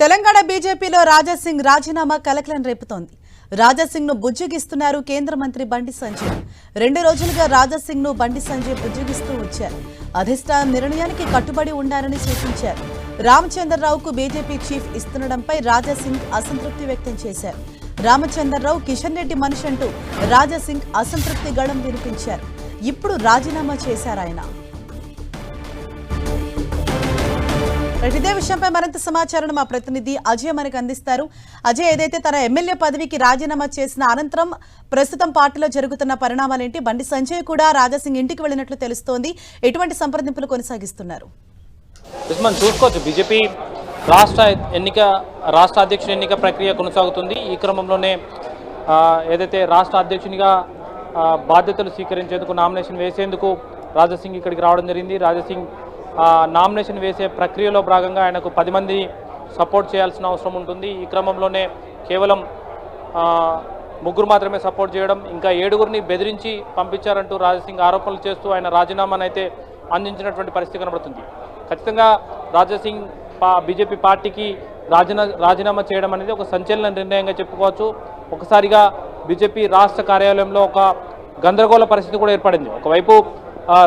తెలంగాణ బీజేపీలో రాజాసింగ్ రాజీనామా కలకలం రేపుతోంది. రాజాసింగ్ను బుజ్జగిస్తున్నారు కేంద్ర మంత్రి బండి సంజయ్ రెండు రోజులుగా రాజాసింగ్ను బండి సంజయ్ బుజ్జగిస్తూ వచ్చారు. అధిష్టాన నిర్ణయానికి కట్టుబడి ఉండాలని సూచించారు. రామచంద్రరావుకు బీజేపీ చీఫ్ ఇస్తుండడంపై రాజాసింగ్ అసంతృప్తి వ్యక్తం చేశారు. రామచంద్రరావు కిషన్ రెడ్డి మనిషి అంటూ రాజాసింగ్ అసంతృప్తి గళం వినిపించారు. ఇప్పుడు రాజీనామా చేశారాయన ఇదే విషయంపై మరింత సమాచారం మా ప్రతినిధి అజయ్ మనకు అందిస్తారు. అజయ్ ఏదైతే తన ఎమ్మెల్యే పదవికి రాజీనామా చేసిన అనంతరం ప్రస్తుతం పార్టీలో జరుగుతున్న పరిణామాలేంటి? బండి సంజయ్ కూడా రాజాసింగ్ ఇంటికి వెళ్ళినట్లు తెలుస్తోంది. ఎటువంటి సంప్రదింపులు కొనసాగిస్తున్నారు? చూసుకోవచ్చు. బీజేపీ రాష్ట్ర ఎన్నిక రాష్ట్ర అధ్యక్షుడి ఎన్నిక ప్రక్రియ కొనసాగుతుంది. ఈ క్రమంలోనే ఏదైతే రాష్ట్ర అధ్యక్షునిగా బాధ్యతలు స్వీకరించేందుకు నామినేషన్ వేసేందుకు రాజాసింగ్ ఇక్కడికి రావడం జరిగింది. రాజాసింగ్ నామినేషన్ వేసే ప్రక్రియలో భాగంగా ఆయనకు పది మంది సపోర్ట్ చేయాల్సిన అవసరం ఉంటుంది. ఈ క్రమంలోనే కేవలం ముగ్గురు మాత్రమే సపోర్ట్ చేయడం ఇంకా ఏడుగురిని బెదిరించి పంపించారంటూ రాజసింగ్ ఆరోపణలు చేస్తూ ఆయన రాజీనామాను అయితే అందించినటువంటి పరిస్థితి కనబడుతుంది. ఖచ్చితంగా రాజసింగ్ పా బీజేపీ పార్టీకి రాజీనా రాజీనామా చేయడం అనేది ఒక సంచలన నిర్ణయంగా చెప్పుకోవచ్చు. ఒకసారిగా బీజేపీ రాష్ట్ర కార్యాలయంలో ఒక గందరగోళ పరిస్థితి కూడా ఏర్పడింది. ఒకవైపు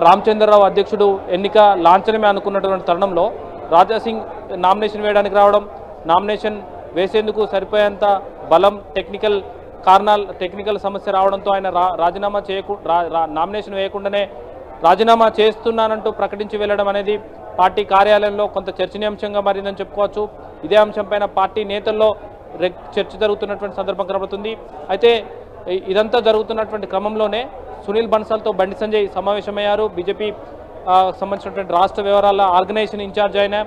రామచంద్రరావు అధ్యక్షుడు ఎన్నిక లాంఛనమే అనుకున్నటువంటి తరుణంలో రాజాసింగ్ నామినేషన్ వేయడానికి రావడం నామినేషన్ వేసేందుకు సరిపోయేంత బలం టెక్నికల్ కారణాలు టెక్నికల్ సమస్య రావడంతో ఆయన రా రాజీనామా చేయకు రా నామినేషన్ వేయకుండానే రాజీనామా చేస్తున్నానంటూ ప్రకటించి వెళ్ళడం అనేది పార్టీ కార్యాలయంలో కొంత చర్చనీయాంశంగా మారిందని చెప్పుకోవచ్చు. ఇదే అంశంపైన పార్టీ నేతల్లో రెగ్ చర్చ జరుగుతున్నటువంటి సందర్భం కనబడుతుంది. అయితే ఇదంతా జరుగుతున్నటువంటి క్రమంలోనే సునీల్ బన్సల్తో బండి సంజయ్ సమావేశమయ్యారు. బీజేపీ సంబంధించినటువంటి రాష్ట్ర వ్యవహారాల ఆర్గనైజేషన్ ఇన్ఛార్జ్ అయిన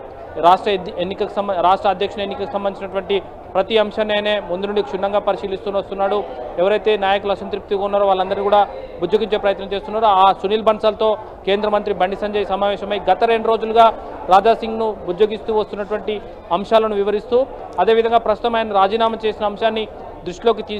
రాష్ట్ర ఎన్నికకు సంబ రాష్ట్ర అధ్యక్షుని ఎన్నికకు సంబంధించినటువంటి ప్రతి అంశాన్ని ఆయనే ముందు నుండి క్షుణ్ణంగా పరిశీలిస్తూ వస్తున్నాడు. ఎవరైతే నాయకులు అసంతృప్తిగా ఉన్నారో వాళ్ళందరూ కూడా బుజ్జగించే ప్రయత్నం చేస్తున్నారో. ఆ సునీల్ బన్సాల్తో కేంద్ర మంత్రి బండి సంజయ్ సమావేశమై గత రెండు రోజులుగా రాజాసింగ్ను బుజ్జగిస్తూ వస్తున్నటువంటి అంశాలను వివరిస్తూ అదేవిధంగా ప్రస్తుతం ఆయన రాజీనామా చేసిన అంశాన్ని దృష్టిలోకి తీ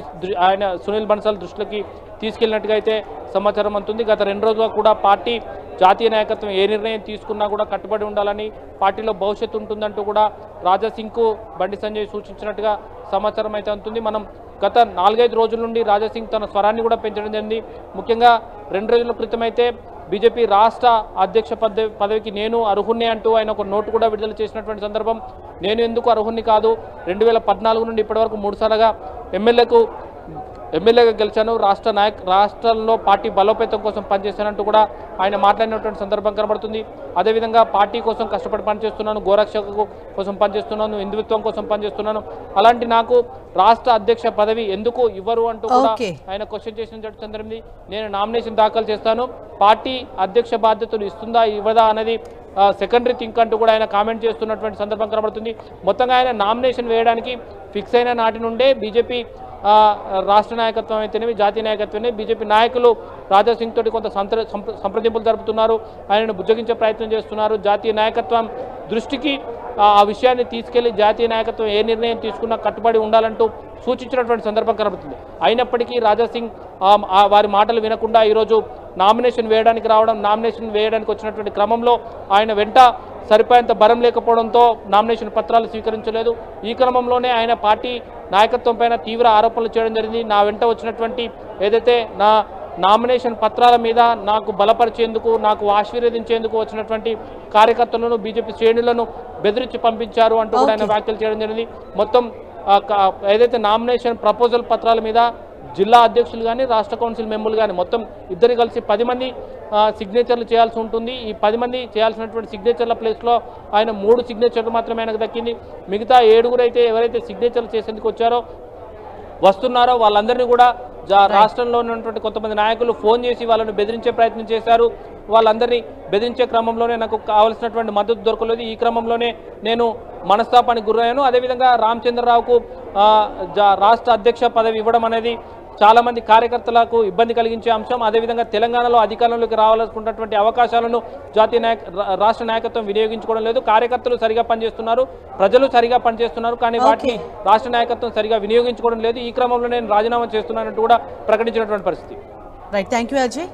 ఆయన సునీల్ బన్సాల్ దృష్టిలోకి తీసుకెళ్ళినట్టుగా అయితే సమాచారం అందుతుంది గత రెండు రోజులుగా కూడా పార్టీ జాతీయ నాయకత్వం ఏ నిర్ణయం తీసుకున్నా కూడా కట్టుబడి ఉండాలని పార్టీలో భవిష్యత్తు ఉంటుందంటూ కూడా రాజాసింగ్కు బండి సంజయ్ సూచించినట్టుగా సమాచారం అయితే అందుతుంది మనం గత నాలుగైదు రోజుల నుండి రాజాసింగ్ తన స్వరాన్ని కూడా పెంచడం జరిగింది. ముఖ్యంగా రెండు రోజుల క్రితం అయితే బీజేపీ రాష్ట్ర అధ్యక్ష పదవి పదవికి నేను అర్హుణ్ణి అంటూ ఆయన ఒక నోటు కూడా విడుదల చేసినటువంటి సందర్భం నేను ఎందుకు అర్హుణ్ణి కాదు? రెండు వేల పద్నాలుగు నుండి ఇప్పటివరకు మూడుసార్లుగా ఎమ్మెల్యేకు ఎమ్మెల్యేగా గెలిచాను. రాష్ట్ర నాయక్ రాష్ట్రంలో పార్టీ బలోపేతం కోసం పనిచేశానంటూ కూడా ఆయన మాట్లాడినటువంటి సందర్భం కనబడుతుంది. అదేవిధంగా పార్టీ కోసం కష్టపడి పనిచేస్తున్నాను గోరక్షకు కోసం పనిచేస్తున్నాను హిందుత్వం కోసం పనిచేస్తున్నాను. అలాంటి నాకు రాష్ట్ర అధ్యక్ష పదవి ఎందుకు ఇవ్వరు అంటూ కూడా. ఆయన క్వశ్చన్ చేసిన సందర్భంది నేను నామినేషన్ దాఖలు చేస్తాను. పార్టీ అధ్యక్ష బాధ్యతలు ఇస్తుందా ఇవ్వదా అనేది సెకండరీ థింక్ అంటూ కూడా ఆయన కామెంట్ చేస్తున్నటువంటి సందర్భం కనబడుతుంది. మొత్తంగా ఆయన నామినేషన్ వేయడానికి ఫిక్స్ అయిన నాటి నుండే బీజేపీ రాష్ట్ర నాయకత్వం అయితేనేమి జాతీయ నాయకత్వమే బీజేపీ నాయకులు రాజాసింగ్ తోటి కొంత సంప్ర సంప్రదింపులు జరుపుతున్నారు. ఆయనను బుజ్జగించే ప్రయత్నం చేస్తున్నారు. జాతీయ నాయకత్వం దృష్టికి ఆ విషయాన్ని తీసుకెళ్ళి జాతీయ నాయకత్వం ఏ నిర్ణయం తీసుకున్నా కట్టుబడి ఉండాలంటూ సూచించినటువంటి సందర్భం కనబడుతుంది. అయినప్పటికీ రాజాసింగ్ సింగ్ వారి మాటలు వినకుండా ఈరోజు నామినేషన్ వేయడానికి రావడం నామినేషన్ వేయడానికి వచ్చినటువంటి క్రమంలో ఆయన వెంట సరిపోయేంత బరం లేకపోవడంతో నామినేషన్ పత్రాలు స్వీకరించలేదు. ఈ క్రమంలోనే ఆయన పార్టీ నాయకత్వం పైన తీవ్ర ఆరోపణలు చేయడం జరిగింది నా వెంట వచ్చినటువంటి ఏదైతే నా నామినేషన్ పత్రాల మీద నాకు బలపరిచేందుకు నాకు ఆశీర్వదించేందుకు వచ్చినటువంటి కార్యకర్తలను బీజేపీ శ్రేణులను బెదిరించి పంపించారు అంటూ కూడా ఆయన. వ్యాఖ్యలు చేయడం జరిగింది మొత్తం ఏదైతే నామినేషన్ ప్రపోజల్ పత్రాల మీద జిల్లా అధ్యక్షులు కానీ రాష్ట్ర కౌన్సిల్ మెంబర్లు కానీ మొత్తం ఇద్దరు కలిసి పది మంది సిగ్నేచర్లు చేయాల్సి ఉంటుంది. ఈ పది మంది చేయాల్సినటువంటి సిగ్నేచర్ల ప్లేస్లో ఆయన మూడు సిగ్నేచర్లు మాత్రమే ఆయనకు దక్కింది. మిగతా ఏడుగురు అయితే ఎవరైతే సిగ్నేచర్లు చేసేందుకు వచ్చారో వస్తున్నారో వాళ్ళందరినీ కూడా జా- రాష్ట్రంలో ఉన్నటువంటి కొంతమంది నాయకులు ఫోన్ చేసి వాళ్ళని బెదిరించే ప్రయత్నం చేశారు. వాళ్ళందరినీ బెదిరించే క్రమంలోనే నాకు కావలసినటువంటి మద్దతు దొరకలేదు. ఈ క్రమంలోనే నేను మనస్తాపానికి గురయ్యాను. అదేవిధంగా రామచంద్రరావుకు రాష్ట్ర అధ్యక్ష పదవి ఇవ్వడం అనేది చాలా మంది కార్యకర్తలకు ఇబ్బంది కలిగించే అంశం. అదేవిధంగా తెలంగాణలో అధికారంలోకి రావాలనుకున్నటువంటి అవకాశాలను జాతీయ నాయక రాష్ట్ర నాయకత్వం వినియోగించుకోవడం లేదు. కార్యకర్తలు సరిగా పనిచేస్తున్నారు. ప్రజలు సరిగా పనిచేస్తున్నారు. కానీ వాటిని రాష్ట్ర నాయకత్వం సరిగా వినియోగించుకోవడం లేదు. ఈ క్రమంలో నేను రాజీనామా చేస్తున్నానంటూ కూడా ప్రకటించినటువంటి పరిస్థితి. Right thank you Ajay